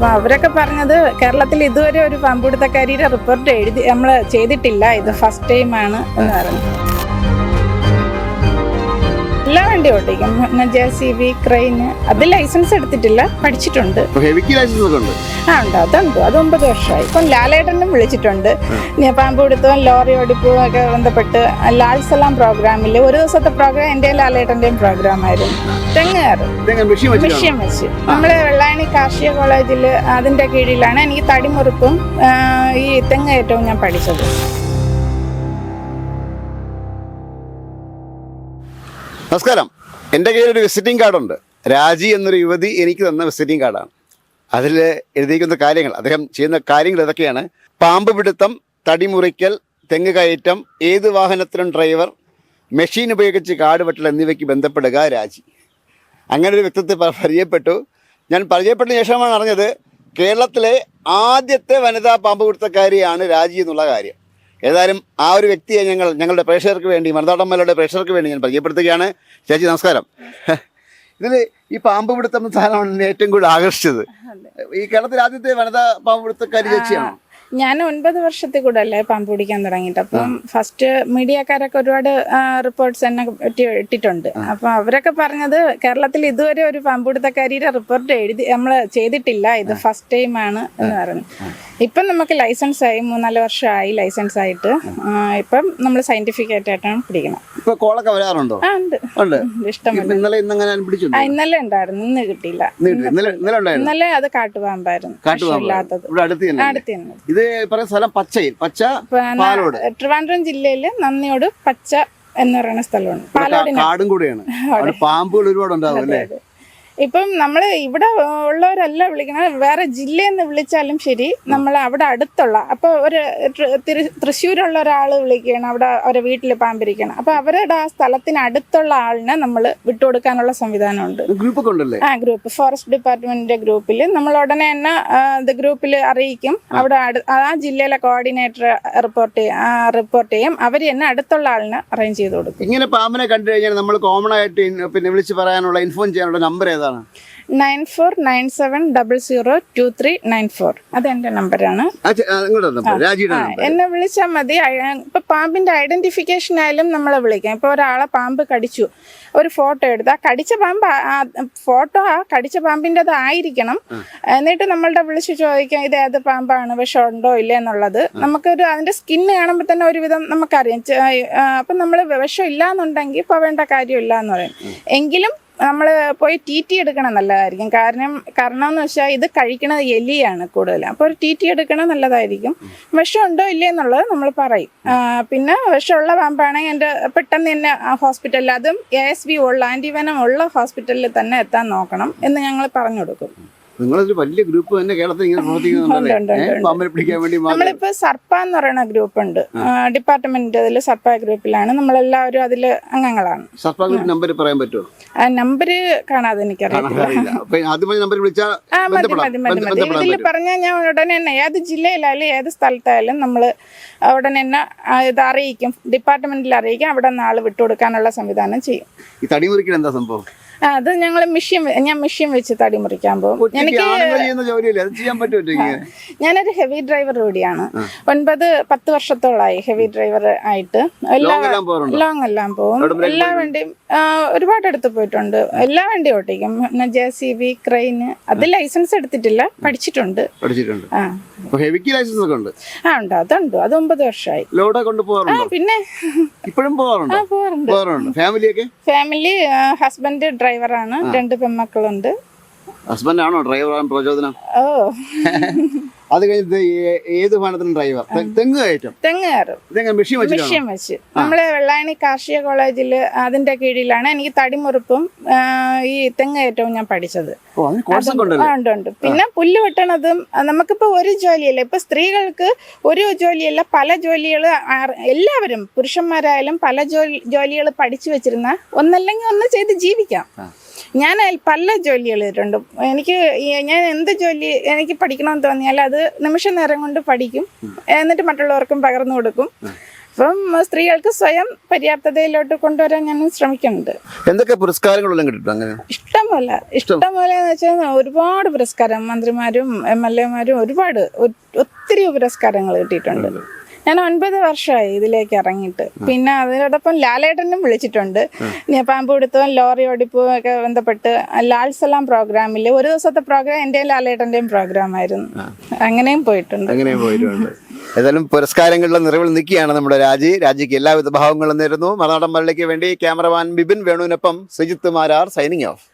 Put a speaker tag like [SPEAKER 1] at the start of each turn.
[SPEAKER 1] അപ്പൊ അവരൊക്കെ പറഞ്ഞത് കേരളത്തിൽ ഇതുവരെ ഒരു പാമ്പുപിടുത്തക്കാരിയുടെ റിപ്പോർട്ട് എഴുതി നമ്മൾ ചെയ്തിട്ടില്ല. ഇത് ഫസ്റ്റ് ടൈം ആണ് എന്ന് പറഞ്ഞു. എല്ലാ വണ്ടിയും ഓടിക്കും. ജെ സി ബി ക്രെയിന് അത് ലൈസൻസ് എടുത്തിട്ടില്ല പഠിച്ചിട്ടുണ്ട്.
[SPEAKER 2] ഹെവിക്ക് ലൈസൻസ് ഒക്കെ ഉണ്ട്?
[SPEAKER 1] ആ ഉണ്ട്. അതുണ്ട്. അത് ഒമ്പത് വർഷമായി. ഇപ്പം ലാലേട്ടനും വിളിച്ചിട്ടുണ്ട്. ഞാൻ പാമ്പ് പിടുത്തവും ലോറി ഓടിപ്പും ഒക്കെ ബന്ധപ്പെട്ട് ലാൽ സലാം പ്രോഗ്രാമിൽ ഒരു ദിവസത്തെ പ്രോഗ്രാം എന്റെയും ലാലേട്ടന്റെയും പ്രോഗ്രാമായിരുന്നു തെങ്ങേറ് മിഷ്യം വെച്ച്. നമ്മൾ വെള്ളായണി കാർഷിക കോളേജിൽ അതിന്റെ കീഴിലാണ് എനിക്ക് തടിമുറുപ്പും ഈ ഈ തെങ്ങേറ്റവും ഞാൻ പഠിച്ചത്.
[SPEAKER 2] നമസ്കാരം. എന്റെ കയ്യിൽ ഒരു വിസിറ്റിംഗ് കാർഡുണ്ട് രാജി എന്നൊരു യുവതി എനിക്ക് തന്ന വിസിറ്റിംഗ് കാർഡാണ് അതിൽ എഴുതിയിരിക്കുന്ന കാര്യങ്ങൾ അദ്ദേഹം ചെയ്യുന്ന കാര്യങ്ങൾ ഇതൊക്കെയാണ് പാമ്പ് പിടുത്തം തടിമുറിക്കൽ തെങ്ങ് കയറ്റം ഏത് വാഹനത്തിലും ഡ്രൈവർ മെഷീൻ ഉപയോഗിച്ച് കാട് വെട്ടൽ എന്നിവയ്ക്ക് ബന്ധപ്പെടുക രാജി. അങ്ങനെ ഒരു വ്യക്തിത്വത്തെ പരിചയപ്പെട്ടു. ഞാൻ പരിചയപ്പെട്ട ശേഷമാണ് അറിഞ്ഞത് കേരളത്തിലെ ആദ്യത്തെ വനിതാ പാമ്പ് പിടുത്തക്കാരിയാണ് രാജി എന്നുള്ള കാര്യം. ഏതായാലും ആ ഒരു വ്യക്തിയെ ഞങ്ങൾ ഞങ്ങളുടെ പ്രേക്ഷകർക്ക് വേണ്ടി മറുനാടന്മാരുടെ പ്രേക്ഷകർക്ക് വേണ്ടി ഞാൻ പരിചയപ്പെടുത്തുകയാണ്. ചേച്ചി നമസ്കാരം. ഇതിൽ ഈ പാമ്പ് പിടുത്തം സാധനമാണ് ഏറ്റവും കൂടുതൽ ആകർഷിച്ചത്. ഈ കേരളത്തിൽ ആദ്യത്തെ വനിതാ പാമ്പ് പിടുത്തക്കാരി ചേച്ചിയാണോ?
[SPEAKER 1] ഞാൻ ഒൻപത് വർഷത്തിൽ കൂടെ അല്ലേ പാമ്പ് പിടിക്കാൻ തുടങ്ങിയിട്ട്. അപ്പം ഫസ്റ്റ് മീഡിയക്കാരൊക്കെ ഒരുപാട് റിപ്പോർട്ട്സ് എന്നെ പറ്റി ഇട്ടിട്ടുണ്ട്. അപ്പൊ അവരൊക്കെ പറഞ്ഞത് കേരളത്തിൽ ഇതുവരെ ഒരു പാമ്പ് പിടുത്തക്കാരിയുടെ റിപ്പോർട്ട് എഴുതി നമ്മൾ ചെയ്തിട്ടില്ല. ഇത് ഫസ്റ്റ് ടൈം ആണ് എന്ന് പറഞ്ഞു. ഇപ്പം നമുക്ക് ലൈസൻസ് ആയി മൂന്നാൽ വർഷമായി ലൈസൻസ് ആയിട്ട്. ഇപ്പം നമ്മൾ സയന്റിഫിക് ആയിട്ടാണ് പിടിക്കണം
[SPEAKER 2] ഇപ്പൊ കോളൊക്കെ വരാറുണ്ടോ? ഇന്നലെ
[SPEAKER 1] ഇന്നലെ ഉണ്ടായിരുന്നു. ഇന്ന് കിട്ടിയില്ല.
[SPEAKER 2] ഇന്നലെ
[SPEAKER 1] അത് കാട്ടുപാമ്പായിരുന്നു.
[SPEAKER 2] കാട്ടുപാമ്പ്.
[SPEAKER 1] ഇല്ലാത്തത്.
[SPEAKER 2] അടുത്ത് തന്നെ
[SPEAKER 1] അടുത്ത് തന്നെ.
[SPEAKER 2] ഇത് പറയുന്ന സ്ഥലം പച്ചയിൽ പച്ച പാലോട്.
[SPEAKER 1] ട്രിവാൻഡ്രം ജില്ലയിൽ നന്ദിയോട് പച്ച എന്ന് പറയുന്ന സ്ഥലമാണ്.
[SPEAKER 2] കാടും കൂടെയാണ്. പാമ്പുകൾ ഒരുപാട് ഉണ്ടാവും അല്ലേ?
[SPEAKER 1] ഇപ്പം നമ്മൾ ഇവിടെ ഉള്ളവരല്ല വിളിക്കുന്നത് വേറെ ജില്ലയിൽ നിന്ന് വിളിച്ചാലും ശരി നമ്മൾ അവിടെ അടുത്തുള്ള അപ്പോൾ ഒരു തൃശ്ശൂരുള്ള ഒരാൾ വിളിക്കുകയാണ് അവിടെ അവരെ വീട്ടിൽ പാമ്പിരിക്കണം അപ്പോൾ അവരുടെ ആ സ്ഥലത്തിന് അടുത്തുള്ള ആളിനെ നമ്മൾ വിട്ടുകൊടുക്കാനുള്ള സംവിധാനമുണ്ട്.
[SPEAKER 2] ഗ്രൂപ്പൊക്കെ ഉണ്ടല്ലേ?
[SPEAKER 1] ആ ഗ്രൂപ്പ് ഫോറസ്റ്റ് ഡിപ്പാർട്ട്മെന്റിന്റെ ഗ്രൂപ്പിൽ നമ്മൾ ഉടനെ തന്നെ ഇത് ഗ്രൂപ്പിൽ അറിയിക്കും. അവിടെ ആ ജില്ലയിലെ കോർഡിനേറ്റർ റിപ്പോർട്ട് റിപ്പോർട്ട് ചെയ്യും. അവർ തന്നെ അടുത്തുള്ള ആളിനെ അറേഞ്ച് ചെയ്ത് കൊടുക്കും.
[SPEAKER 2] ഇങ്ങനെ പാമ്പിനെ കണ്ടു കഴിഞ്ഞാൽ നമ്മൾ കോമൺ ആയിട്ട് പിന്നെ വിളിച്ച് പറയാനുള്ള ഇൻഫോം ചെയ്യാനുള്ള നമ്പർ ഏതാണ്?
[SPEAKER 1] Nine four nine seven double zero two three nine four അത് എന്റെ നമ്പറാണ് എന്നെ വിളിച്ചാൽ മതി. ഇപ്പൊ പാമ്പിന്റെ ഐഡന്റിഫിക്കേഷൻ ആയാലും നമ്മളെ വിളിക്കാം. ഇപ്പൊ ഒരാളെ പാമ്പ് കടിച്ചു. ഒരു ഫോട്ടോ എടുത്ത് ആ കടിച്ച പാമ്പ് ഫോട്ടോ ആ കടിച്ച പാമ്പിന്റെത് ആയിരിക്കണം. എന്നിട്ട് നമ്മളുടെ വിളിച്ച് ചോദിക്കാം ഇത് ഏത് പാമ്പാണ്? വിഷം ഉണ്ടോ ഇല്ല എന്നുള്ളത്? നമുക്കൊരു അതിന്റെ സ്കിന്ന് കാണുമ്പോൾ തന്നെ ഒരുവിധം നമുക്കറിയാം. അപ്പം നമ്മൾ വിഷം ഇല്ല എന്നുണ്ടെങ്കിൽ പോവേണ്ട കാര്യമില്ല എന്ന് പറയും എങ്കിലും നമ്മൾ പോയി ടി ടി എടുക്കണം നല്ലതായിരിക്കും. കാരണം കാരണം എന്ന് വെച്ചാൽ ഇത് കഴിക്കുന്നത് എലിയാണ് കൂടുതൽ അപ്പോൾ ഒരു ടി ടി എടുക്കണം നല്ലതായിരിക്കും. വിഷം ഉണ്ടോ ഇല്ലേ എന്നുള്ളത് നമ്മൾ പറയും പിന്നെ വിഷമുള്ള പാമ്പാണെങ്കിൽ എന്റെ പെട്ടെന്ന് തന്നെ ഹോസ്പിറ്റലിൽ അതും എ എസ് ബി ഉള്ള ആന്റിവനം ഉള്ള ഹോസ്പിറ്റലിൽ തന്നെ എത്താൻ നോക്കണം എന്ന് ഞങ്ങൾ പറഞ്ഞു കൊടുക്കും.
[SPEAKER 2] നിങ്ങളൊരു വലിയ ഗ്രൂപ്പ് തന്നെ കേരളത്തിൽ ഇങ്ങനെ
[SPEAKER 1] പ്രവർത്തിക്കുന്നുണ്ട്
[SPEAKER 2] പ്രവർത്തിക്കുന്നുണ്ടല്ലേ പിടിക്കാൻ വേണ്ടി
[SPEAKER 1] നമ്മളിപ്പോ സർപ്പ എന്ന് പറയുന്ന ഗ്രൂപ്പ് ഉണ്ട് ഡിപ്പാർട്ട്മെന്റ് അതിൽ സർപ്പ ഗ്രൂപ്പിലാണ്. നമ്മളെല്ലാവരും അതിൽ അംഗങ്ങളാണ്.
[SPEAKER 2] സർപ്പ ഗ്രൂപ്പ് നമ്പർ പറയാൻ പറ്റുമോ
[SPEAKER 1] നമ്പര് നമ്പർ കാണാതെ എനിക്കറിയാം ഇതിൽ പറഞ്ഞാൽ ഞാൻ ഉടനെ തന്നെ ഏത് ജില്ലയിലായാലും ഏത് സ്ഥലത്തായാലും നമ്മൾ ഉടനെ തന്നെ ഇത് അറിയിക്കും. ഡിപ്പാർട്ട്മെന്റിൽ അറിയിക്കും. അവിടെ നിന്ന് ആൾ വിട്ടുകൊടുക്കാനുള്ള സംവിധാനം ചെയ്യും.
[SPEAKER 2] ഈ തടി മുറിക്കൽ എന്താ സംഭവം?
[SPEAKER 1] അത് ഞങ്ങൾ മിഷ്യൻ ഞാൻ മിഷ്യൻ വെച്ച് തടി മുറിക്കാൻ പോകും. എനിക്ക് ഞാനൊരു ഹെവി ഡ്രൈവർ കൂടിയാണ്. ഒൻപത് പത്ത് വർഷത്തോളായി ഹെവി ഡ്രൈവർ ആയിട്ട്. എല്ലാ
[SPEAKER 2] ലോങ് എല്ലാം
[SPEAKER 1] പോകും. എല്ലാ വണ്ടിയും ഒരുപാട് അടുത്ത് പോയിട്ടുണ്ട്. എല്ലാ വണ്ടിയും ഓട്ടിക്കും. ജെ സി ബി ക്രെയിന് അത് ലൈസൻസ് എടുത്തിട്ടില്ല. പഠിച്ചിട്ടുണ്ട്.
[SPEAKER 2] പഠിച്ചിട്ടുണ്ട്. ഹെവിക്ക് ലൈസൻസ് ഒക്കെ ഉണ്ട്?
[SPEAKER 1] ആ ഉണ്ട്. അതുണ്ട്. അത് ഒമ്പത് വർഷമായി.
[SPEAKER 2] കൊണ്ട്
[SPEAKER 1] പിന്നെ
[SPEAKER 2] ഇപ്പോഴും പോകാറുണ്ടോ?
[SPEAKER 1] പോകാറുണ്ട്. ഫാമിലി ഹസ്ബൻഡ് ഡ്രൈവറാണ്. രണ്ട് പെൺമക്കളുണ്ട്.
[SPEAKER 2] ഹസ്ബൻഡ് ആണോ ഡ്രൈവർ പ്രചോദനം?
[SPEAKER 1] ഓ.
[SPEAKER 2] അത് കഴിഞ്ഞിട്ട് ഏത് വാഹനത്തിനും ഡ്രൈവർ തെങ്ങ് കയറ്റും.
[SPEAKER 1] തെങ്ങ് കയറും.
[SPEAKER 2] തെങ്ങ് മെഷീൻ വെച്ച്
[SPEAKER 1] മെഷീൻ വെച്ച്. നമ്മൾ വെള്ളായണി കാർഷിക കോളേജിൽ അതിന്റെ കീഴിലാണ് എനിക്ക് തടിമുറുപ്പും ഈ തെങ്ങ് കയറ്റവും ഞാൻ പഠിച്ചത്. ഉണ്ട് ഉണ്ട്. പിന്നെ പുല്ല് വെട്ടണതും നമുക്കിപ്പോ ഒരു ജോലിയല്ല. ഇപ്പൊ സ്ത്രീകൾക്ക് ഒരു ജോലിയല്ല പല ജോലികൾ എല്ലാവരും പുരുഷന്മാരായാലും പല ജോലി ജോലികൾ പഠിച്ചു വെച്ചിരുന്ന ഒന്നല്ലെങ്കിൽ ഒന്ന് ചെയ്ത് ജീവിക്കാം. ഞാൻ പല ജോലികൾ ചെയ്തിട്ടുണ്ട്. എനിക്ക് ഞാൻ എന്ത് ജോലി എനിക്ക് പഠിക്കണമെന്ന് തോന്നിയാൽ അത് നിമിഷ നേരം കൊണ്ട് പഠിക്കും. എന്നിട്ട് മറ്റുള്ളവർക്കും പകർന്നു കൊടുക്കും. അപ്പം സ്ത്രീകൾക്ക് സ്വയം പര്യാപ്തതയിലോട്ട് കൊണ്ടുവരാൻ ഞാൻ ശ്രമിക്കുന്നുണ്ട്.
[SPEAKER 2] എന്തൊക്കെ പുരസ്കാരങ്ങളെല്ലാം കിട്ടിയിട്ടുണ്ട് അങ്ങനെ?
[SPEAKER 1] ഇഷ്ടമല്ല ഇഷ്ടംപോലെ എന്ന് വെച്ചാൽ ഒരുപാട് പുരസ്കാരം മന്ത്രിമാരും എം എൽ എമാരും ഒരുപാട് ഒത്തിരി പുരസ്കാരങ്ങൾ കിട്ടിയിട്ടുണ്ട്. ഞാൻ ഒൻപത് വർഷമായി ഇതിലേക്ക് ഇറങ്ങിയിട്ട്. പിന്നെ അതിനോടൊപ്പം ലാലേട്ടനും വിളിച്ചിട്ടുണ്ട്. ഞാൻ പാമ്പ് പിടുത്തവും ലോറി ഓടിപ്പും ഒക്കെ ബന്ധപ്പെട്ട് ലാൽ സലാം പ്രോഗ്രാമിൽ ഒരു ദിവസത്തെ പ്രോഗ്രാം എന്റെയും ലാലേട്ടന്റെയും പ്രോഗ്രാം ആയിരുന്നു. അങ്ങനെയും പോയിട്ടുണ്ട്.
[SPEAKER 2] അങ്ങനെയും പോയിട്ടുണ്ട്. ഏതായാലും പുരസ്കാരങ്ങളുടെ നിറവിൽ നിൽക്കുകയാണ് നമ്മുടെ രാജി. രാജിക്ക് എല്ലാവിധ ഭാവങ്ങളും നേരുന്നു. മറുനാടൻ മലയ്ക്ക് വേണ്ടി ക്യാമറമാൻ ബിപിൻ വേണുവിനൊപ്പം സുജിത്ത് മാരാർ സൈനിങ് ഓഫ്